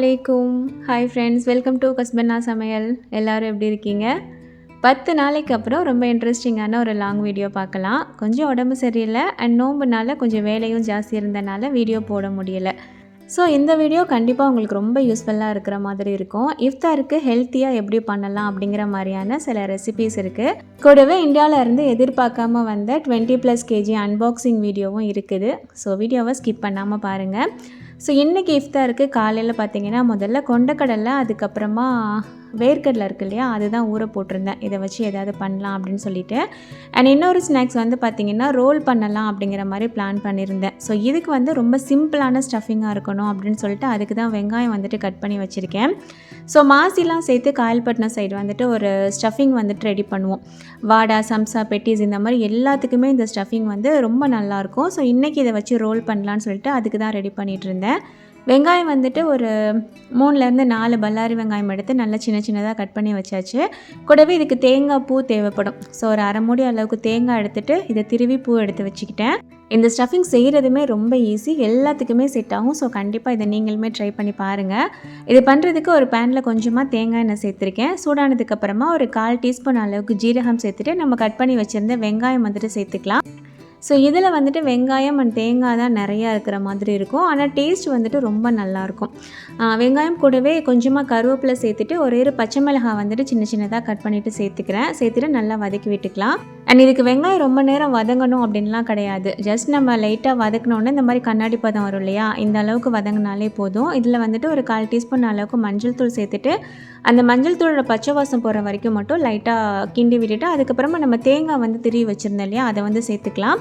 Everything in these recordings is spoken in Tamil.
அலைக்கும் ஹாய் ஃப்ரெண்ட்ஸ் வெல்கம் டு கஸ்பன்னா சமையல். எல்லோரும் எப்படி இருக்கீங்க? பத்து நாளைக்கு அப்புறம் ரொம்ப இன்ட்ரெஸ்டிங்கான ஒரு லாங் வீடியோ பார்க்கலாம். கொஞ்சம் உடம்பு சரியில்லை அண்ட் நோம்புனால கொஞ்சம் வேலையும் ஜாஸ்தி இருந்தனால வீடியோ போட முடியலை. ஸோ இந்த வீடியோ கண்டிப்பாக உங்களுக்கு ரொம்ப யூஸ்ஃபுல்லாக இருக்கிற மாதிரி இருக்கும். இஃப்தாருக்கு ஹெல்த்தியாக எப்படி பண்ணலாம் அப்படிங்கிற மாதிரியான சில ரெசிபிஸ் இருக்குது கூடவே இந்தியாவிலேருந்து எதிர்பார்க்காம வந்த டுவெண்ட்டி ப்ளஸ் கேஜி அன்பாக்சிங் வீடியோவும் இருக்குது. ஸோ வீடியோவை ஸ்கிப் பண்ணாமல் பாருங்கள் ஸோ இன்றைக்கி இஃப்தாருக்கு காலையில் பார்த்தீங்கன்னா முதல்ல கொண்டக்கடலை அதுக்கப்புறமா வேர்க்கடலை இருக்கு இல்லையா அதுதான் ஊற போட்டிருந்தேன். இதை வச்சு எதாவது பண்ணலாம் அப்படின்னு சொல்லிட்டு. அண்ட் இன்னொரு ஸ்நாக்ஸ் வந்து பார்த்திங்கன்னா ரோல் பண்ணலாம் அப்படிங்கிற மாதிரி பிளான் பண்ணியிருந்தேன். ஸோ இதுக்கு வந்து ரொம்ப சிம்பிளான ஸ்டஃபிங்காக இருக்கணும் அப்படின்னு சொல்லிட்டு அதுக்கு தான் வெங்காயம் வந்துட்டு கட் பண்ணி வச்சுருக்கேன். ஸோ மாசிலாம் சேர்த்து காயல்பட்டினம் சைடு வந்துட்டு ஒரு ஸ்டஃபிங் வந்துட்டு ரெடி பண்ணுவோம். வாடா சம்சா பெட்டிஸ் இந்த மாதிரி எல்லாத்துக்குமே இந்த ஸ்டஃபிங் வந்து ரொம்ப நல்லாயிருக்கும் ஸோ இன்றைக்கி இதை வச்சு ரோல் பண்ணலான்னு சொல்லிட்டு அதுக்கு தான் ரெடி பண்ணிகிட்டு இருந்தேன். வெங்காயம் வந்துட்டு ஒரு மூணுலேருந்து நாலு பல்லாரி வெங்காயம் எடுத்து நல்லா சின்ன சின்னதாக கட் பண்ணி வச்சாச்சு. கூடவே இதுக்கு தேங்காய் பூ தேவைப்படும். ஸோ ஒரு அரை மூடி அளவுக்கு தேங்காய் எடுத்துட்டு இதை திருவி பூ எடுத்து வச்சுக்கிட்டேன். இந்த ஸ்டஃபிங் செய்கிறதுமே ரொம்ப ஈஸி எல்லாத்துக்குமே செட் ஆகும். ஸோ கண்டிப்பாக இதை நீங்களுமே ட்ரை பண்ணி பாருங்கள் இது பண்ணுறதுக்கு ஒரு பேனில் கொஞ்சமாக தேங்காய் எண்ணெய் சேர்த்துருக்கேன். சூடானதுக்கப்புறமா ஒரு கால் டீஸ்பூன் அளவுக்கு ஜீரகம் சேர்த்துட்டு நம்ம கட் பண்ணி வச்சுருந்த வெங்காயம் வந்துட்டு சேர்த்துக்கலாம். ஸோ இதில் வந்துட்டு வெங்காயம் அண்ட் தேங்காய் தான் நிறையா இருக்கிற மாதிரி இருக்கும். ஆனால் டேஸ்ட் வந்துட்டு ரொம்ப நல்லாயிருக்கும் வெங்காயம் கூடவே கொஞ்சமாக கருவேப்பிலை சேர்த்துட்டு ஒரே ஒரு பச்சை மிளகாய் வந்துட்டு சின்ன சின்னதாக கட் பண்ணிவிட்டு சேர்த்துக்கிறேன். சேர்த்துட்டு நல்லா வதக்கி விட்டுக்கலாம். அண்ட் இதுக்கு வெங்காயம் ரொம்ப நேரம் வதங்கணும் அப்படின்லாம் கிடையாது. ஜஸ்ட் நம்ம லைட்டாக வதக்கினோன்னே இந்த மாதிரி கண்ணாடி பதம் வரும் இல்லையா? இந்த அளவுக்கு வதங்கினாலே போதும். இதில் வந்துட்டு ஒரு கால் டீஸ்பூன் அளவுக்கு மஞ்சள் தூள் சேர்த்துட்டு அந்த மஞ்சள் தூளோட பச்சை வாசம் போகிற வரைக்கும் மட்டும் லைட்டாக கிண்டி விட்டுட்டு அதுக்கப்புறமா நம்ம தேங்காய் வந்து திருவி வச்சுருந்தோம் இல்லையா? அதை வந்து சேர்த்துக்கலாம்.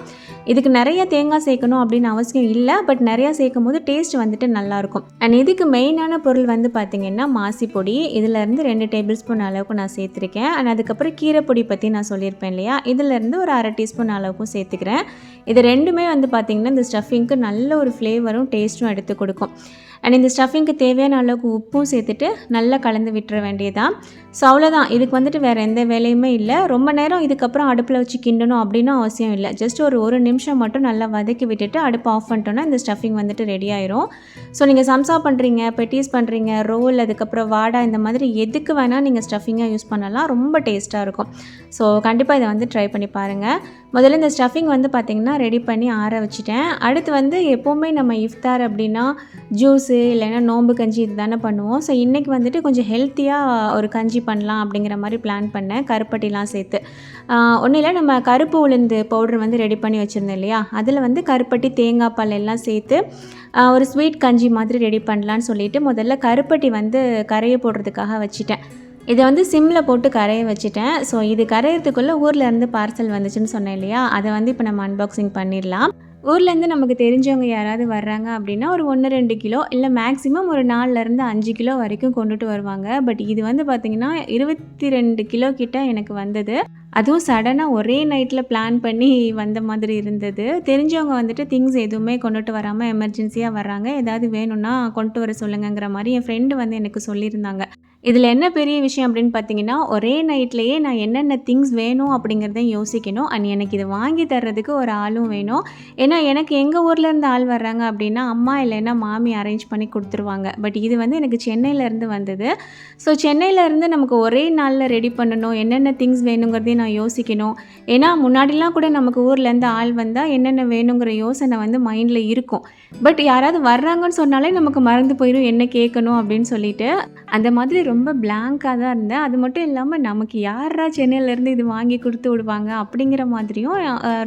இதுக்கு நிறைய தேங்காய் சேர்க்கணும் அப்படின்னு அவசியம் இல்லை பட் நிறையா சேர்க்கும் போது டேஸ்ட் வந்துட்டு நல்லாயிருக்கும். அண்ட் இதுக்கு மெயினான பொருள் வந்து பார்த்திங்கன்னா மாசி பொடி இதிலேருந்து ரெண்டு டேபிள் ஸ்பூன் அளவுக்கு நான் சேர்த்துருக்கேன். அண்ட் அதுக்கப்புறம் கீரைப்பொடி பற்றி நான் சொல்லியிருப்பேன் இல்லையா? இதிலேருந்து ஒரு அரை டீஸ்பூன் அளவுக்கும் சேர்த்துக்கிறேன். இது ரெண்டுமே வந்து பார்த்திங்கன்னா இந்த ஸ்டஃபிங்க்கு நல்ல ஒரு ஃப்ளேவரும் டேஸ்ட்டும் எடுத்து கொடுக்கும். அண்ட் இந்த ஸ்டஃபிங்க்கு தேவையான அளவுக்கு உப்பும் சேர்த்துட்டு நல்லா கலந்து விட்டுற வேண்டியதான் ஸோ அவ்வளோதான் இதுக்கு வந்துட்டு வேறு எந்த வேலையுமே இல்லை. ரொம்ப நேரம் இதுக்கப்புறம் அடுப்பில் வச்சு கிண்டணும் அப்படின்னு அவசியம் இல்லை. ஜஸ்ட் ஒரு ஒரு நிமிஷம் மட்டும் நல்லா வதக்கி விட்டுட்டு அடுப்பு ஆஃப் பண்ணிட்டோன்னா இந்த ஸ்டஃபிங் வந்துட்டு ரெடி ஆயிரும். ஸோ நீங்கள் சம்சா பண்ணுறீங்க பெட்டீஸ் பண்ணுறீங்க ரோல் அதுக்கப்புறம் வாடா இந்த மாதிரி எதுக்கு வேணால் நீங்கள் ஸ்டஃபிங்காக யூஸ் பண்ணலாம். ரொம்ப டேஸ்ட்டாக இருக்கும். ஸோ கண்டிப்பாக இதை வந்து ட்ரை பண்ணி பாருங்கள் முதல்ல இந்த ஸ்டஃபிங் வந்து பார்த்திங்கன்னா ரெடி பண்ணி ஆற வச்சுட்டேன். அடுத்து வந்து எப்போவுமே நம்ம இஃப்தார் அப்படின்னா ஜூஸு இல்லைன்னா நோம்பு கஞ்சி இது தானே பண்ணுவோம். ஸோ இன்றைக்கி வந்துட்டு கொஞ்சம் ஹெல்த்தியாக ஒரு கஞ்சி பண்ணலாம் அப்படிங்கிற மாதிரி பிளான் பண்ணேன். கருப்பட்டிலாம் சேர்த்து. ஒன்றும் இல்லை நம்ம கருப்பு உளுந்து பவுடர் வந்து ரெடி பண்ணி வச்சுருந்தோம் இல்லையா? அதில் வந்து கருப்பட்டி தேங்காய் பால் எல்லாம் சேர்த்து ஒரு ஸ்வீட் கஞ்சி மாதிரி ரெடி பண்ணலான்னு சொல்லிட்டு முதல்ல கருப்பட்டி வந்து கரையை போடுறதுக்காக வச்சுட்டேன். இதை வந்து சிம்மில் போட்டு கரைய வச்சுட்டேன். ஸோ இது கரையிறதுக்குள்ளே ஊரில் இருந்து பார்சல் வந்துச்சுன்னு சொன்னேன் இல்லையா? அதை வந்து இப்போ நம்ம அன்பாக்சிங் பண்ணிடலாம். ஊர்லேருந்து நமக்கு தெரிஞ்சவங்க யாராவது வர்றாங்க அப்படின்னா ஒரு ஒன்று ரெண்டு கிலோ இல்லை மேக்ஸிமம் ஒரு நாலுலேருந்து அஞ்சு கிலோ வரைக்கும் கொண்டுட்டு வருவாங்க. பட் இது வந்து பார்த்திங்கன்னா இருபத்தி ரெண்டு கிலோ கிட்ட எனக்கு வந்தது. அதுவும் சடனாக ஒரே நைட்டில் பிளான் பண்ணி வந்த மாதிரி இருந்தது. தெரிஞ்சவங்க வந்துட்டு திங்ஸ் எதுவுமே கொண்டுட்டு வராமல் எமர்ஜென்சியாக வர்றாங்க. ஏதாவது வேணும்னா கொண்டு வர சொல்லுங்கங்கிற மாதிரி என் ஃப்ரெண்டு வந்து எனக்கு சொல்லியிருந்தாங்க. இதில் என்ன பெரிய விஷயம் அப்படின்னு பார்த்தீங்கன்னா ஒரே நைட்லேயே நான் என்னென்ன திங்ஸ் வேணும் அப்படிங்கிறத யோசிக்கணும். அண்ட் எனக்கு இதை வாங்கி தர்றதுக்கு ஒரு ஆளும் வேணும். ஏன்னா எனக்கு எங்கள் ஊரில் இருந்து ஆள் வர்றாங்க அப்படின்னா அம்மா இல்லைன்னா மாமி அரேஞ்ச் பண்ணி கொடுத்துருவாங்க. பட் இது வந்து எனக்கு சென்னையிலேருந்து வந்தது. ஸோ சென்னையிலேருந்து நமக்கு ஒரே நாளில் ரெடி பண்ணணும். என்னென்ன திங்ஸ் வேணுங்கிறதையும் நான் யோசிக்கணும். ஏன்னா முன்னாடிலாம் கூட நமக்கு ஊர்லேருந்து ஆள் வந்தால் என்னென்ன வேணுங்கிற யோசனை வந்து மைண்டில் இருக்கும். பட் யாராவது வர்றாங்கன்னு சொன்னாலே நமக்கு மறந்து போயிடும் என்ன கேட்கணும் அப்படின்னு சொல்லிட்டு. அந்த மாதிரி ரொம்ப பிளாங்காக தான் இருந்தேன். அது மட்டும் இல்லாமல் நமக்கு யாரா சென்னையிலேருந்து இது வாங்கி கொடுத்து விடுவாங்க அப்படிங்கிற மாதிரியும்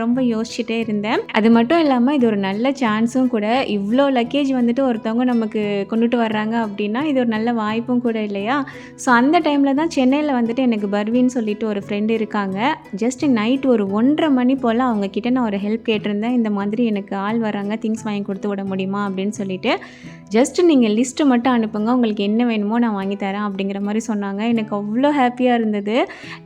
ரொம்ப யோசிச்சுட்டே இருந்தேன். அது மட்டும் இல்லாமல் இது ஒரு நல்ல சான்ஸும் கூட. இவ்வளோ லக்கேஜ் வந்துட்டு ஒருத்தவங்க நமக்கு கொண்டுட்டு வர்றாங்க அப்படின்னா இது ஒரு நல்ல வாய்ப்பும் கூட இல்லையா? ஸோ அந்த டைமில் தான் சென்னையில் வந்துட்டு எனக்கு பர்வின்னு சொல்லிட்டு ஒரு ஃப்ரெண்டு இருக்காங்க. ஜஸ்ட் நைட் ஒரு ஒன்றரை மணி போல் அவங்கக்கிட்ட நான் ஒரு ஹெல்ப் கேட்டிருந்தேன். இந்த மாதிரி எனக்கு ஆள் வராங்க திங்ஸ் வாங்கி கொடுத்து விட முடியுமா அப்படின்னு சொல்லிட்டு. ஜஸ்ட் நீங்கள் லிஸ்ட்டு மட்டும் அனுப்புங்க. உங்களுக்கு என்ன வேணுமோ நான் வாங்கி தரேன் அப்படிங்கிற மாதிரி சொன்னாங்க. எனக்கு அவ்வளோ ஹாப்பியாக இருந்தது.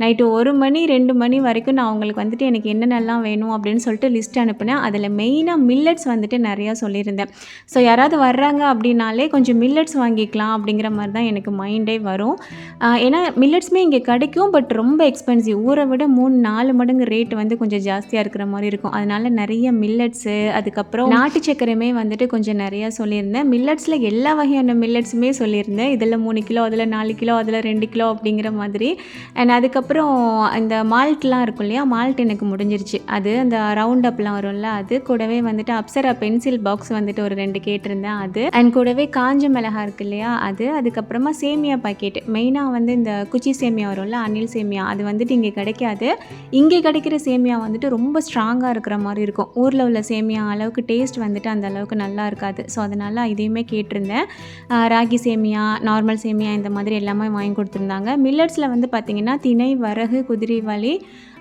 நைட்டு ஒரு மணி ரெண்டு மணி வரைக்கும் நான் அவங்களுக்கு வந்துட்டு எனக்கு என்னென்னலாம் வேணும் அப்படின்னு சொல்லிட்டு லிஸ்ட் அனுப்புனேன். அதில் மெயினாக மில்லட்ஸ் வந்துட்டு நிறையா சொல்லியிருந்தேன். ஸோ யாராவது வர்றாங்க அப்படின்னாலே கொஞ்சம் மில்லட்ஸ் வாங்கிக்கலாம் அப்படிங்கிற மாதிரி தான் எனக்கு மைண்டே வரும். ஏன்னா மில்லட்ஸுமே இங்கே கிடைக்கும் பட் ரொம்ப எக்ஸ்பென்சிவ் ஊரை விட மூணு நாலு மடங்கு ரேட் வந்து கொஞ்சம் ஜாஸ்தியாக இருக்கிற மாதிரி இருக்கும். அதனால் நிறைய மில்லட்ஸு அதுக்கப்புறம் நாட்டு சக்கரமே வந்துட்டு கொஞ்சம் நிறையா சொல்லியிருந்தேன். மில்லட்ஸ் மில்லட்ஸில் எல்லா வகையான மில்லட்ஸுமே சொல்லியிருந்தேன். இதில் மூணு கிலோ அதில் நாலு கிலோ அதில் ரெண்டு கிலோ அப்படிங்கிற மாதிரி. அண்ட் அதுக்கப்புறம் இந்த மால்ட்லாம் இருக்கும் இல்லையா? மால்ட் எனக்கு முடிஞ்சிருச்சு. அது அந்த ரவுண்ட் அப்லாம் வரும்ல அது கூடவே வந்துட்டு அப்சரா பென்சில் பாக்ஸ் வந்துட்டு ஒரு ரெண்டு கேட்டிருந்தேன் அது. அண்ட் கூடவே காஞ்ச மிளகா இருக்கு இல்லையா? அது அதுக்கப்புறமா சேமியா பாக்கெட் மெயினாக வந்து இந்த குச்சி சேமியா வரும்ல அணில் சேமியா அது வந்துட்டு இங்கே கிடைக்காது. இங்கே கிடைக்கிற சேமியா வந்துட்டு ரொம்ப ஸ்ட்ராங்காக இருக்கிற மாதிரி இருக்கும். ஊரில் உள்ள சேமியா அளவுக்கு டேஸ்ட் வந்துட்டு அந்த அளவுக்கு நல்லா இருக்காது. ஸோ அதனால் இதையுமே கேட்டிருந்தேன். ராகி சேமியா நார்மல் சேமியா இந்த மாதிரி எல்லாமே வாங்கி கொடுத்துருந்தாங்க. மில்லட்ஸில் வந்து பார்த்திங்கன்னா திணை வரகு குதிரைவாளி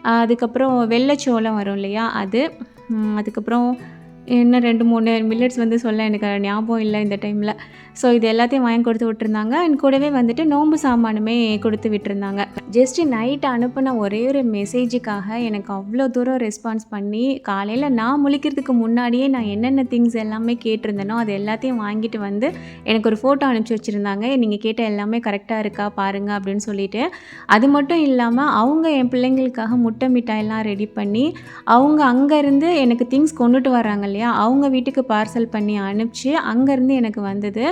ஆஹ் அதுக்கப்புறம் வெள்ளைச்சோளம் வரும் இல்லையா அது. அதுக்கப்புறம் இன்னும் ரெண்டு மூணு மில்லட்ஸ் வந்து சொல்ல எனக்கு ஞாபகம் இல்லை இந்த டைமில் ஸோ இது எல்லாத்தையும் வாங்கி கொடுத்து விட்டுருந்தாங்க. அண்ட் கூடவே வந்துட்டு நோம்பு சாமானுமே கொடுத்து விட்டுருந்தாங்க. ஜஸ்ட்டு நைட் அனுப்பின ஒரே ஒரு மெசேஜுக்காக எனக்கு அவ்வளோ தூரம் ரெஸ்பான்ஸ் பண்ணி காலையில் நான் முழிக்கிறதுக்கு முன்னாடியே நான் என்னென்ன திங்ஸ் எல்லாமே கேட்டிருந்தேனோ அது எல்லாத்தையும் வாங்கிட்டு வந்து எனக்கு ஒரு ஃபோட்டோ அனுப்பிச்சி வச்சுருந்தாங்க. நீங்கள் கேட்ட எல்லாமே கரெக்டாக இருக்கா பாருங்கள் அப்படின்னு சொல்லிட்டு. அது மட்டும் இல்லாமல் அவங்க என் பிள்ளைங்களுக்காக முட்டை மிட்டாயெல்லாம் ரெடி பண்ணி அவங்க அங்கேருந்து எனக்கு திங்ஸ் கொண்டுட்டு வராங்க இல்லையா? அவங்க வீட்டுக்கு பார்சல் பண்ணி அனுப்பிச்சு அங்கேருந்து எனக்கு வந்தது.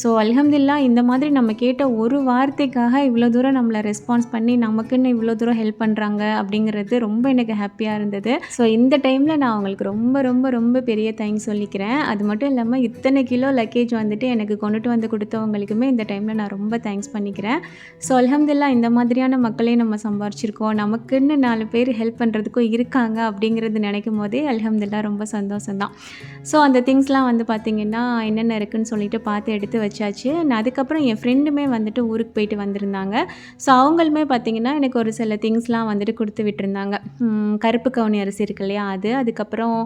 ஸோ அலமதுல்லா இந்த மாதிரி நம்ம கேட்ட ஒரு வார்த்தைக்காக இவ்வளோ தூரம் நம்மளை ரெஸ்பான்ஸ் பண்ணி நமக்குன்னு இவ்வளோ தூரம் ஹெல்ப் பண்ணுறாங்க அப்படிங்கிறது ரொம்ப எனக்கு ஹாப்பியாக இருந்தது. ஸோ இந்த டைமில் நான் அவங்களுக்கு ரொம்ப ரொம்ப ரொம்ப பெரிய தேங்க்ஸ் சொல்லிக்கிறேன். அது மட்டும் இல்லாமல் இத்தனை கிலோ லக்கேஜ் வந்துட்டு எனக்கு கொண்டுட்டு வந்து கொடுத்தவங்களுக்குமே இந்த டைமில் நான் ரொம்ப தேங்க்ஸ் பண்ணிக்கிறேன். ஸோ அலமதுல்லா இந்த மாதிரியான மக்களையும் நம்ம சம்பாரிச்சிருக்கோம். நமக்குன்னு நாலு பேர் ஹெல்ப் பண்ணுறதுக்கும் இருக்காங்க அப்படிங்கிறது நினைக்கும் போதே அலமதுல்லா ரொம்ப சந்தோஷம் தான். ஸோ அந்த திங்ஸ்லாம் வந்து பார்த்திங்கன்னா என்னென்ன இருக்குன்னு சொல்லிட்டு பார்த்து எடுத்து வச்சாச்சு. நான் அதுக்கப்புறம் என் ஃப்ரெண்டுமே வந்துட்டு ஊருக்கு போயிட்டு வந்திருந்தாங்க. ஸோ அவங்களுமே பார்த்திங்கன்னா எனக்கு ஒரு சில திங்ஸ்லாம் வந்துட்டு கொடுத்து விட்டுருந்தாங்க. கருப்பு கவுனி அரிசி இருக்கு இல்லையா அது. அதுக்கப்புறம்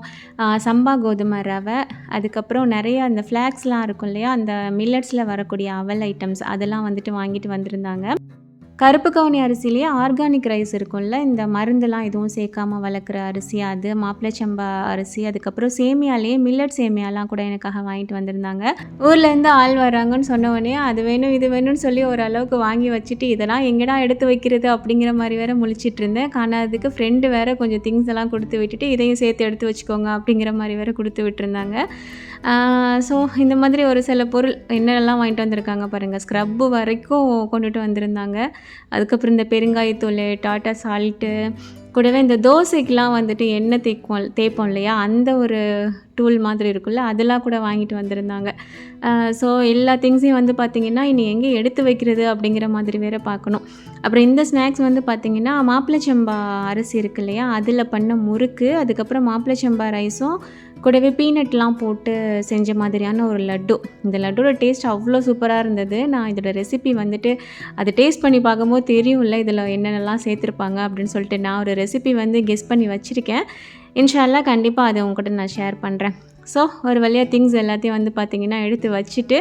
சம்பா கோதுமை ரவை. அதுக்கப்புறம் நிறைய அந்த ஃப்ளாக்ஸ்லாம் இருக்கும் இல்லையா அந்த மில்லட்ஸில் வரக்கூடிய அவல் ஐட்டம்ஸ் அதெல்லாம் வந்துட்டு வாங்கிட்டு வந்திருந்தாங்க. கருப்பு கவுனி அரிசிலேயே ஆர்கானிக் ரைஸ் இருக்கும்ல இந்த மருந்தெல்லாம் எதுவும் சேர்க்காமல் வளர்க்குற அரிசி அது மாப்பிள்ளை சம்பா அரிசி அதுக்கப்புறம் சேமியாலேயே மில்லட் சேமியாலாம் கூட எனக்காக வாங்கிட்டு வந்திருந்தாங்க. ஊர்லேருந்து ஆள் வராங்கன்னு சொன்ன உடனே அது வேணும் இது வேணும்னு சொல்லி ஓரளவுக்கு வாங்கி வச்சுட்டு இதெல்லாம் எங்கடா எடுத்து வைக்கிறது? அப்படிங்கிற மாதிரி வேற முழிச்சிட்டு இருந்தேன். காணாததுக்கு ஃப்ரெண்டு வேற கொஞ்சம் திங்ஸ் எல்லாம் கொடுத்து விட்டுட்டு இதையும் சேர்த்து எடுத்து வச்சுக்கோங்க அப்படிங்கிற மாதிரி வேற கொடுத்து விட்டுருந்தாங்க. ஸோ இந்த மாதிரி ஒரு சில பொருள் என்னெல்லாம் வாங்கிட்டு வந்திருக்காங்க பாருங்கள் ஸ்க்ரப்பு வரைக்கும் கொண்டுட்டு வந்திருந்தாங்க. அதுக்கப்புறம் இந்த பெருங்காயத்தூள் டாட்டா சால்ட்டு கூடவே இந்த தோசைக்கெலாம் வந்துட்டு எண்ணெய் தேய்க்கும் தேய்ப்போம் இல்லையா? அந்த ஒரு டூல் மாதிரி இருக்குல்ல அதெல்லாம் கூட வாங்கிட்டு வந்திருந்தாங்க. ஸோ எல்லா திங்ஸையும் வந்து பார்த்திங்கன்னா இனி எங்கே எடுத்து வைக்கிறது அப்படிங்கிற மாதிரி வேற பார்க்கணும் அப்புறம் இந்த ஸ்நாக்ஸ் வந்து பார்த்திங்கன்னா மாப்பிளச்சம்பா அரிசி இருக்கு இல்லையா? அதில் பண்ண முறுக்கு அதுக்கப்புறம் மாப்பிளச்சம்பா ரைஸும் கூடவே பீனட்லாம் போட்டு செஞ்ச மாதிரியான ஒரு லட்டு. இந்த லட்டோட டேஸ்ட் அவ்வளோ சூப்பராக இருந்தது. நான் இதோட ரெசிபி வந்துட்டு அது டேஸ்ட் பண்ணி பார்க்கும்போது தெரியும்ல இதில் என்னென்னலாம் சேர்த்துருப்பாங்க அப்படின்னு சொல்லிட்டு நான் ஒரு ரெசிபி வந்து கெஸ் பண்ணி வச்சுருக்கேன். இன்ஷால்லாம் கண்டிப்பாக அதை உங்ககிட்ட நான் ஷேர் பண்ணுறேன் ஸோ ஒரு வழியாக திங்ஸ் எல்லாத்தையும் வந்து பார்த்திங்கன்னா எடுத்து வச்சுட்டு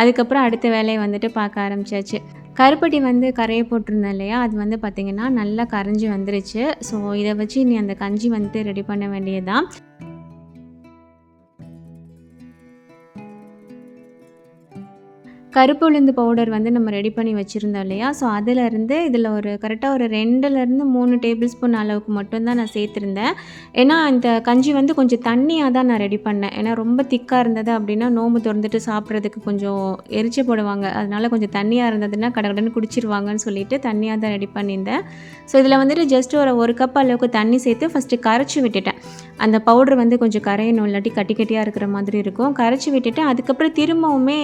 அதுக்கப்புறம் அடுத்த வேலையை வந்துட்டு பார்க்க ஆரம்பிச்சாச்சு. கருப்பட்டி வந்து கரையை போட்டிருந்தேன் இல்லையா? அது வந்து பார்த்திங்கன்னா நல்லா கரைஞ்சி வந்துருச்சு. ஸோ இதை வச்சு நீ அந்த கஞ்சி வந்துட்டு ரெடி பண்ண வேண்டியதுதான். கருப்பு உளுந்து பவுடர் வந்து நம்ம ரெடி பண்ணி வச்சுருந்தோம் இல்லையா? ஸோ அதிலேருந்து இதில் ஒரு கரெக்டாக ஒரு ரெண்டுலேருந்து மூணு டேபிள் ஸ்பூன் அளவுக்கு மட்டும்தான் நான் சேர்த்துருந்தேன். ஏன்னா இந்த கஞ்சி வந்து கொஞ்சம் தண்ணியாக தான் நான் ரெடி பண்ணேன். ஏன்னா ரொம்ப திக்காக இருந்தது அப்படின்னா நோம்பு திறந்துட்டு சாப்பிட்றதுக்கு கொஞ்சம் எரிச்ச போடுவாங்க. அதனால் கொஞ்சம் தண்ணியாக இருந்ததுன்னா கடகடன்னு குடிச்சிருவாங்கன்னு சொல்லிட்டு தண்ணியாக தான் ரெடி பண்ணியிருந்தேன். ஸோ இதில் வந்துட்டு ஜஸ்ட் ஒரு ஒரு கப் அளவுக்கு தண்ணி சேர்த்து ஃபஸ்ட்டு கரைச்சி விட்டுட்டேன். அந்த பவுடர் வந்து கொஞ்சம் கரையணும் இல்லாட்டி கட்டி கட்டியாக இருக்கிற மாதிரி இருக்கும். கரைச்சி விட்டுட்டு அதுக்கப்புறம் திரும்பவுமே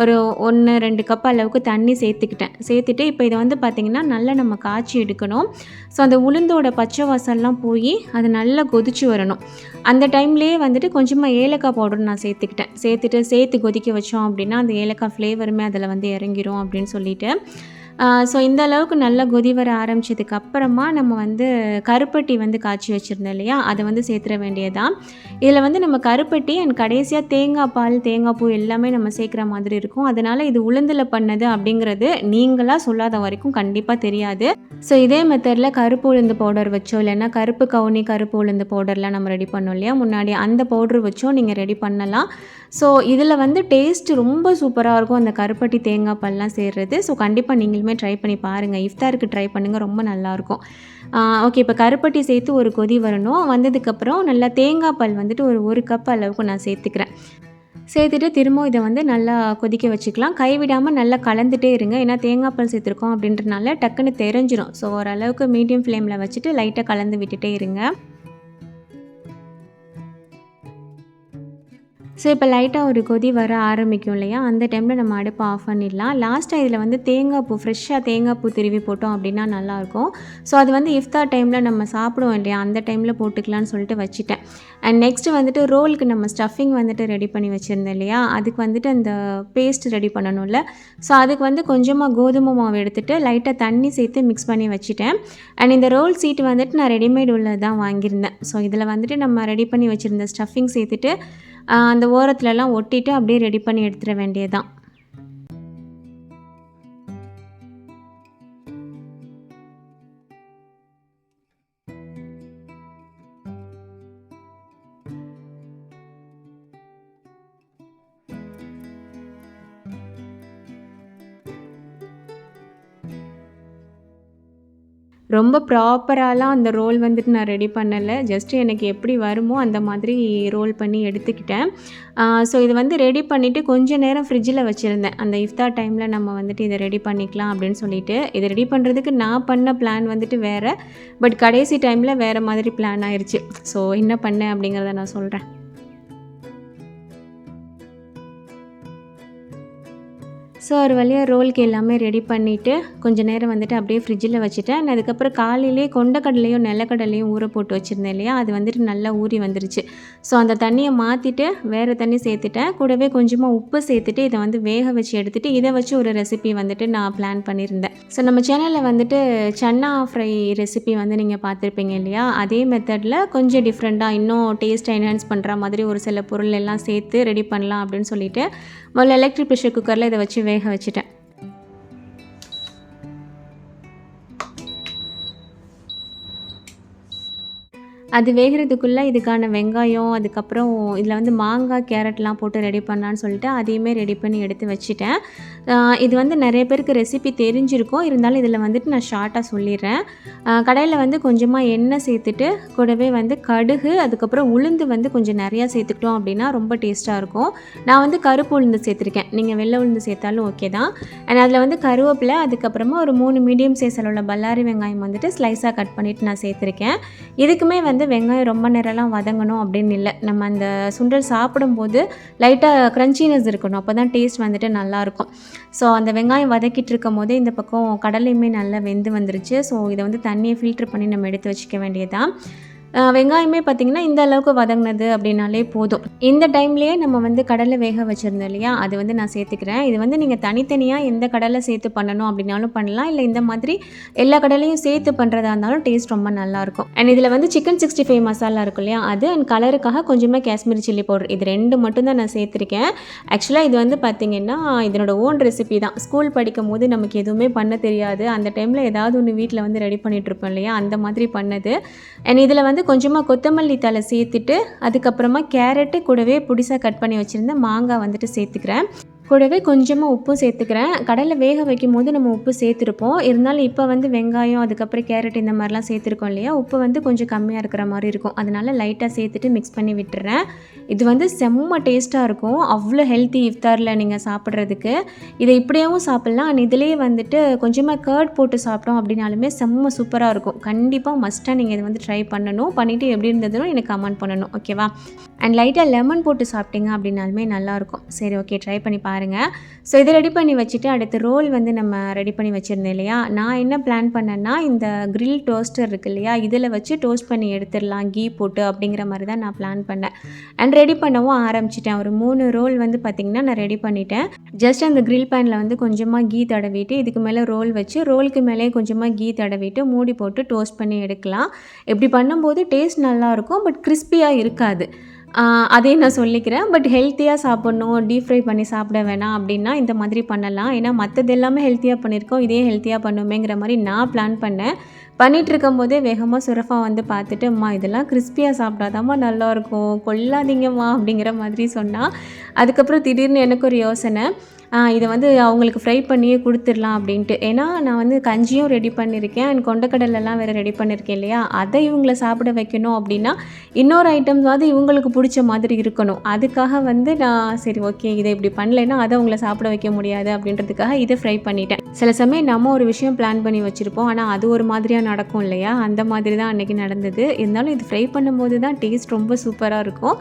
ஒரு ஒன்று ரெண்டு கப் அளவுக்கு தண்ணி சேர்த்துக்கிட்டேன். சேர்த்துட்டு இப்போ இதை வந்து பார்த்திங்கன்னா நல்லா நம்ம காய்ச்சி எடுக்கணும். ஸோ அந்த உளுந்தோட பச்சை வாசல்லாம் போய் அது நல்லா கொதிச்சு வரணும். அந்த டைம்லேயே வந்துட்டு கொஞ்சமாக ஏலக்காய் பவுடர் நான் சேர்த்துக்கிட்டேன். சேர்த்துட்டு சேர்த்து கொதிக்க வச்சோம் அப்படின்னா அந்த ஏலக்காய் ஃப்ளேவருமே அதில் வந்து இறங்கிரும் அப்படின்னு சொல்லிட்டு ஸோ இந்த அளவுக்கு நல்லா கொதி வர ஆரம்பித்ததுக்கு அப்புறமா நம்ம வந்து கருப்பட்டி வந்து காய்ச்சி வச்சுருந்தோம் இல்லையா? அதை வந்து சேர்த்துற வேண்டியதான் இதில் வந்து நம்ம கருப்பட்டி அண்ட் கடைசியாக தேங்காய் பால் தேங்காய் பூ எல்லாமே நம்ம சேர்க்குற மாதிரி இருக்கும். அதனால் இது உளுந்தில் பண்ணது அப்படிங்கிறது நீங்களாக சொல்லாத வரைக்கும் கண்டிப்பாக தெரியாது. ஸோ இதே மெத்தடில் கருப்பு உளுந்து பவுடர் வச்சோ இல்லைன்னா கருப்பு கவுனி கருப்பு உளுந்து பவுடர்லாம் நம்ம ரெடி பண்ணோம் இல்லையா? முன்னாடி அந்த பவுடர் வச்சோ நீங்கள் ரெடி பண்ணலாம். ஸோ இதில் வந்து டேஸ்ட் ரொம்ப சூப்பராக இருக்கும் அந்த கருப்பட்டி தேங்காய் பால்லாம் சேர்றது. ஸோ கண்டிப்பாக நீங்களுமே ட்ரை பண்ணி பாருங்கள் இஃப்தாருக்கு ட்ரை பண்ணுங்கள் ரொம்ப நல்லாயிருக்கும் ஓகே இப்போ கருப்பட்டி சேர்த்து ஒரு கொதி வரணும். வந்ததுக்கப்புறம் நல்லா தேங்காய் பால் வந்துட்டு ஒரு ஒரு கப் அளவுக்கு நான் சேர்த்துக்கிறேன். சேர்த்துட்டு திரும்ப இதை வந்து நல்லா கொதிக்க வச்சுக்கலாம். கைவிடாமல் நல்லா கலந்துகிட்டே இருங்க. ஏன்னா தேங்காய் பால் சேர்த்துருக்கோம் அப்படின்றனால டக்குன்னு தெரிஞ்சிடும் ஸோ ஓரளவுக்கு மீடியம் ஃப்ளேமில் வச்சுட்டு லைட்டாக கலந்து விட்டுட்டே இருங்க. ஸோ இப்போ லைட்டாக ஒரு கொதி வர ஆரம்பிக்கும் இல்லையா? அந்த டைமில் நம்ம அடுப்பை ஆஃப் பண்ணிடலாம். லாஸ்ட்டாக இதில் வந்து தேங்காய் பூ ஃப்ரெஷ்ஷாக தேங்காய் பூ திருவி போட்டோம் அப்படின்னா நல்லாயிருக்கும். ஸோ அது வந்து இஃப்தார் டைமில் நம்ம சாப்பிடுவோம் இல்லையா? அந்த டைமில் போட்டுக்கலாம்னு சொல்லிட்டு வச்சுட்டேன். அண்ட் நெக்ஸ்ட்டு வந்துட்டு ரோலுக்கு நம்ம ஸ்டஃபிங் வந்துட்டு ரெடி பண்ணி வச்சுருந்தோம் இல்லையா? அதுக்கு வந்துட்டு அந்த பேஸ்ட் ரெடி பண்ணணும்ல. ஸோ அதுக்கு வந்து கொஞ்சமாக கோதுமை மாவு எடுத்துகிட்டு லைட்டாக தண்ணி சேர்த்து மிக்ஸ் பண்ணி வச்சுட்டேன். அண்ட் இந்த ரோல் சீட் வந்துட்டு நான் ரெடிமேட் உள்ளது தான் வாங்கியிருந்தேன். ஸோ இதில் வந்துட்டு நம்ம ரெடி பண்ணி வச்சுருந்த ஸ்டஃபிங் சேர்த்துட்டு அந்த ஓரத்துலலாம் ஒட்டிட்டு அப்படியே ரெடி பண்ணி எடுத்துட வேண்டியது தான் ரொம்ப ப்ராப்பராலாம் அந்த ரோல் வந்துட்டு நான் ரெடி பண்ணலை. ஜஸ்ட்டு எனக்கு எப்படி வருமோ அந்த மாதிரி ரோல் பண்ணி எடுத்துக்கிட்டேன். ஸோ இது வந்து ரெடி பண்ணிவிட்டு கொஞ்சம் நேரம் ஃப்ரிட்ஜில் வச்சுருந்தேன். அந்த இஃப்தார் டைமில் நம்ம வந்துட்டு இதை ரெடி பண்ணிக்கலாம் அப்படின்னு சொல்லிட்டு. இதை ரெடி பண்ணுறதுக்கு நான் பண்ண பிளான் வந்துட்டு வேறு. பட் கடைசி டைமில் வேறு மாதிரி பிளான் ஆயிடுச்சு ஸோ என்ன பண்ணேன் அப்படிங்கிறத நான் சொல்கிறேன் ஸோ ஒரு வழியாக ரோலுக்கு எல்லாமே ரெடி பண்ணிவிட்டு கொஞ்சம் நேரம் வந்துட்டு அப்படியே ஃப்ரிட்ஜில் வச்சுட்டேன் அதுக்கப்புறம் காலையிலே கொண்டக்கடலையும் நிலக்கடலையும் ஊற போட்டு வச்சுருந்தேன் இல்லையா? அது வந்துட்டு நல்லா ஊறி வந்துருச்சு. ஸோ அந்த தண்ணியை மாற்றிட்டு வேறு தண்ணி சேர்த்துட்டேன். கூடவே கொஞ்சமாக உப்பு சேர்த்துட்டு இதை வந்து வேக வச்சு எடுத்துகிட்டு இதை வச்சு ஒரு ரெசிபி வந்துட்டு நான் பிளான் பண்ணியிருந்தேன். ஸோ நம்ம சேனலில் வந்துட்டு சன்னா ஃப்ரை ரெசிபி வந்து நீங்கள் பார்த்துருப்பீங்க இல்லையா? அதே மெத்தடில் கொஞ்சம் டிஃப்ரெண்ட்டாக இன்னும் டேஸ்ட்டை என்ஹான்ஸ் பண்ணுற மாதிரி ஒரு சில பொருள் எல்லாம் சேர்த்து ரெடி பண்ணலாம் அப்படின்னு சொல்லிட்டு முதல்ல எலக்ட்ரிக் ப்ரெஷர் குக்கரில் இதை வச்சு வேக வச்சுட்டேன். அது வேகிறதுக்குள்ளே இதுக்கான வெங்காயம் அதுக்கப்புறம் இதில் வந்து மாங்காய் கேரட்லாம் போட்டு ரெடி பண்ணலான்னு சொல்லிட்டு அதையுமே ரெடி பண்ணி எடுத்து வச்சுட்டேன். இது வந்து நிறைய பேருக்கு ரெசிபி தெரிஞ்சிருக்கும். இருந்தாலும் இதில் வந்துட்டு நான் ஷார்ட்டாக சொல்லிடுறேன். கடையில் வந்து கொஞ்சமாக எண்ணெய் சேர்த்துட்டு கூடவே வந்து கடுகு அதுக்கப்புறம் உளுந்து வந்து கொஞ்சம் நிறையா சேர்த்துக்கிட்டோம் அப்படின்னா ரொம்ப டேஸ்ட்டாக இருக்கும். நான் வந்து கருப்பு உளுந்து சேர்த்துருக்கேன். நீங்கள் வெள்ளை உளுந்து சேர்த்தாலும் ஓகே தான். அண்ட் அதில் வந்து கருவேப்பிலை அதுக்கப்புறமா ஒரு மூணு மீடியம் சைஸில் உள்ள பல்லாரி வெங்காயம் வந்துட்டு ஸ்லைஸாக கட் பண்ணிவிட்டு நான் சேர்த்துருக்கேன். இதுக்குமே வந்து வந்து வெங்காயம் ரொம்ப நேரம்லாம் வதங்கணும் அப்படின்னு இல்லை. நம்ம அந்த சுண்டல் சாப்பிடும்போது லைட்டாக க்ரன்ச்சினஸ் இருக்கணும். அப்போ தான் டேஸ்ட் வந்துட்டு நல்லாயிருக்கும். ஸோ அந்த வெங்காயம் வதக்கிட்டு இருக்கும் போதே இந்த பக்கம் கடலையுமே நல்லா வெந்து வந்துருச்சு. ஸோ இதை வந்து தண்ணியை ஃபில்ட்ரு பண்ணி நம்ம எடுத்து வச்சுக்க வேண்டியதான் வெங்காயமே பார்த்திங்கன்னா இந்த அளவுக்கு வதங்கினது அப்படின்னாலே போதும். இந்த டைம்லேயே நம்ம வந்து கடலை வேக வச்சுருந்தோம் இல்லையா? அது வந்து நான் சேர்த்துக்கிறேன். இது வந்து நீங்கள் தனித்தனியாக எந்த கடலை சேர்த்து பண்ணணும் அப்படின்னாலும் பண்ணலாம். இல்லை இந்த மாதிரி எல்லா கடலையும் சேர்த்து பண்ணுறதா இருந்தாலும் டேஸ்ட் ரொம்ப நல்லாயிருக்கும். அண்ட் இதில் வந்து சிக்கன் சிக்ஸ்டி ஃபைவ் மசாலா இருக்கும் இல்லையா? அது அண்ட் கலருக்காக கொஞ்சமாக காஷ்மீரி சில்லி பவுடர். இது ரெண்டு மட்டும்தான் நான் சேர்த்துருக்கேன். ஆக்சுவலாக இது வந்து பார்த்திங்கன்னா இதனோட ஓன் ரெசிபி தான். ஸ்கூல் படிக்கும் போது நமக்கு எதுவுமே பண்ண தெரியாது. அந்த டைமில் ஏதாவது ஒன்று வீட்டில் வந்து ரெடி பண்ணிகிட்ருப்போம் இல்லையா? அந்த மாதிரி பண்ணது. அண்ட் இதில் வந்து வந்து கொஞ்சமாக கொத்தமல்லி தலை சேர்த்துட்டு அதுக்கப்புறமா கேரட்டு கூடவே புடிசாக கட் பண்ணி வச்சுருந்த மாங்காய் வந்துட்டு சேர்த்துக்கிறேன். கூடவே கொஞ்சமாக உப்பும் சேர்த்துக்கிறேன். கடலை வேக வைக்கும் போது நம்ம உப்பு சேர்த்துருப்போம். இருந்தாலும் இப்போ வந்து வெங்காயம் அதுக்கப்புறம் கேரட் இந்த மாதிரிலாம் சேர்த்துருக்கோம் இல்லையா? உப்பு வந்து கொஞ்சம் கம்மியாக இருக்கிற மாதிரி இருக்கும். அதனால் லைட்டாக சேர்த்துட்டு மிக்ஸ் பண்ணி விட்டுறேன். இது வந்து செம்ம டேஸ்ட்டாக இருக்கும். அவ்வளோ ஹெல்த்தி இஃப்தாரில் நீங்கள் சாப்பிட்றதுக்கு. இதை இப்படியாகவும் சாப்பிட்லாம். அண்ட் இதிலே வந்துட்டு கொஞ்சமாக கர்ட் போட்டு சாப்பிட்டோம் அப்படின்னாலுமே செம்ம சூப்பராக இருக்கும். கண்டிப்பாக மஸ்ட்டாக நீங்கள் இதை வந்து ட்ரை பண்ணணும். பண்ணிவிட்டு எப்படி இருந்ததுன்னு எனக்கு கமெண்ட் பண்ணணும். ஓகேவா அண்ட் லைட்டாக லெமன் போட்டு சாப்பிட்டீங்க அப்படின்னாலுமே நல்லாயிருக்கும் சரி ஓகே ட்ரை பண்ணி பாருங்கள் பாருங்கள் ஸோ இதை ரெடி பண்ணி வச்சுட்டு அடுத்து ரோல் வந்து நம்ம ரெடி பண்ணி வச்சுருந்தேன் இல்லையா? நான் என்ன பிளான் பண்ணேன்னா இந்த க்ரில் டோஸ்டர் இருக்குது இல்லையா? இதில் வச்சு டோஸ்ட் பண்ணி எடுத்துடலாம் கீ போட்டு அப்படிங்கிற மாதிரி தான் நான் பிளான் பண்ணேன். அண்ட் ரெடி பண்ணவும் ஆரம்பிச்சிட்டேன். ஒரு மூணு ரோல் வந்து பார்த்திங்கன்னா நான் ரெடி பண்ணிட்டேன். ஜஸ்ட் அந்த க்ரில் பேனில் வந்து கொஞ்சமாக கீ தடவிட்டு இதுக்கு மேலே ரோல் வச்சு ரோலுக்கு மேலே கொஞ்சமாக கீ தடவிட்டு மூடி போட்டு டோஸ்ட் பண்ணி எடுக்கலாம். இப்படி பண்ணும்போது டேஸ்ட் நல்லாயிருக்கும் பட் கிறிஸ்பியாக இருக்காது. அதையும் நான் சொல்லிக்கிறேன். பட் ஹெல்த்தியாக சாப்பிட்ணும் டீப் ஃப்ரை பண்ணி சாப்பிட வேணாம் அப்படின்னா இந்த மாதிரி பண்ணலாம். ஏன்னா மற்றது எல்லாமே ஹெல்த்தியாக பண்ணியிருக்கோம் இதே ஹெல்த்தியாக பண்ணுமேங்கிற மாதிரி நான் பிளான் பண்ணேன். பண்ணிகிட்டு இருக்கும்போதே வேகமாக சுரஃபா வந்து பார்த்துட்டு அம்மா இதெல்லாம் கிறிஸ்பியாக சாப்பிட்டாதாம்மா நல்லாயிருக்கும். கொல்லாதீங்கம்மா அப்படிங்கிற மாதிரி சொன்னால் அதுக்கப்புறம் திடீர்னு எனக்கு ஒரு யோசனை. இதை வந்து அவங்களுக்கு ஃப்ரை பண்ணியே கொடுத்துடலாம் அப்படின்ட்டு. ஏன்னா நான் வந்து கஞ்சியும் ரெடி பண்ணியிருக்கேன் அண்ட் கொண்டக்கடலெல்லாம் வேறு ரெடி பண்ணியிருக்கேன் இல்லையா? அதை இவங்கள சாப்பிட வைக்கணும் அப்படின்னா இன்னொரு ஐட்டம்ஸாவது இவங்களுக்கு பிடிச்ச மாதிரி இருக்கணும். அதுக்காக வந்து நான் சரி ஓகே இதை இப்படி பண்ணலைன்னா அதை அவங்கள சாப்பிட வைக்க முடியாது அப்படின்றதுக்காக இதை ஃப்ரை பண்ணிட்டேன். சில சமயம் நம்ம ஒரு விஷயம் பிளான் பண்ணி வச்சுருப்போம். ஆனால் அது ஒரு மாதிரியாக நடக்கும் இல்லையா? அந்த மாதிரி தான் அன்றைக்கி நடந்தது. இருந்தாலும் இது ஃப்ரை பண்ணும்போது தான் டேஸ்ட் ரொம்ப சூப்பராக இருக்கும்.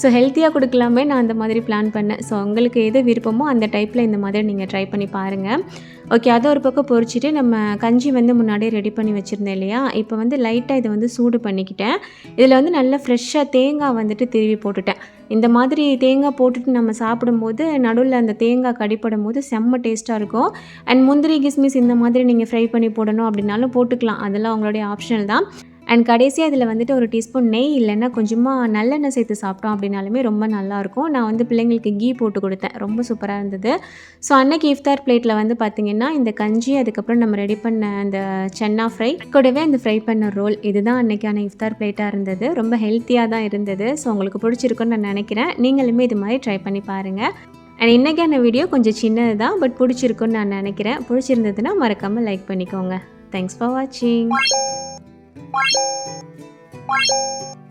ஸோ ஹெல்த்தியாக கொடுக்கலாமே நான் அந்த மாதிரி பிளான் பண்ணேன். ஸோ உங்களுக்கு எது விருப்பமோ அந்த டைப் டைப்பில் இந்த மாதிரி நீங்கள் ட்ரை பண்ணி பாருங்கள் ஓகே அதை ஒரு பக்கம் பொறிச்சிட்டு நம்ம கஞ்சி வந்து முன்னாடியே ரெடி பண்ணி வச்சுருந்தேன் இல்லையா? இப்போ வந்து லைட்டாக இதை வந்து சூடு பண்ணிக்கிட்டேன். இதில் வந்து நல்லா ஃப்ரெஷ்ஷாக தேங்காய் வந்துட்டு திருவி போட்டுட்டேன். இந்த மாதிரி தேங்காய் போட்டுட்டு நம்ம சாப்பிடும்போது நடுவில் அந்த தேங்காய் கடிப்படும் போது செம்ம டேஸ்ட்டாக இருக்கும். அண்ட் முந்திரி கிஸ்மிஸ் இந்த மாதிரி நீங்கள் ஃப்ரை பண்ணி போடணும் அப்படின்னாலும் போட்டுக்கலாம். அதெல்லாம் உங்களுடைய ஆப்ஷனல் தான். அண்ட் கடைசியாக இதில் வந்துட்டு ஒரு டீஸ்பூன் நெய் இல்லைன்னா கொஞ்சமாக நல்லெண்ணெய் சேர்த்து சாப்பிட்டோம் அப்படின்னாலுமே ரொம்ப நல்லாயிருக்கும். நான் வந்து பிள்ளைங்களுக்கு கீ போட்டு கொடுத்தேன். ரொம்ப சூப்பராக இருந்தது. ஸோ அன்னைக்கு இஃப்தார் பிளேட்டில் வந்து பார்த்திங்கன்னா இந்த கஞ்சி அதுக்கப்புறம் நம்ம ரெடி பண்ண அந்த சென்னா ஃப்ரை கூடவே அந்த ஃப்ரை பண்ண ரோல் இதுதான் அன்னைக்கான இஃப்தார் பிளேட்டாக இருந்தது. ரொம்ப ஹெல்த்தியாக தான் இருந்தது. ஸோ உங்களுக்கு பிடிச்சிருக்குன்னு நான் நினைக்கிறேன். நீங்களுமே இது மாதிரி ட்ரை பண்ணி பாருங்கள் அண்ட் இன்றைக்கான வீடியோ கொஞ்சம் சின்னது தான் பட் பிடிச்சிருக்குன்னு நான் நினைக்கிறேன். பிடிச்சிருந்ததுன்னா மறக்காமல் லைக் பண்ணிக்கோங்க. தேங்க்ஸ் ஃபார் வாட்சிங் バシッ!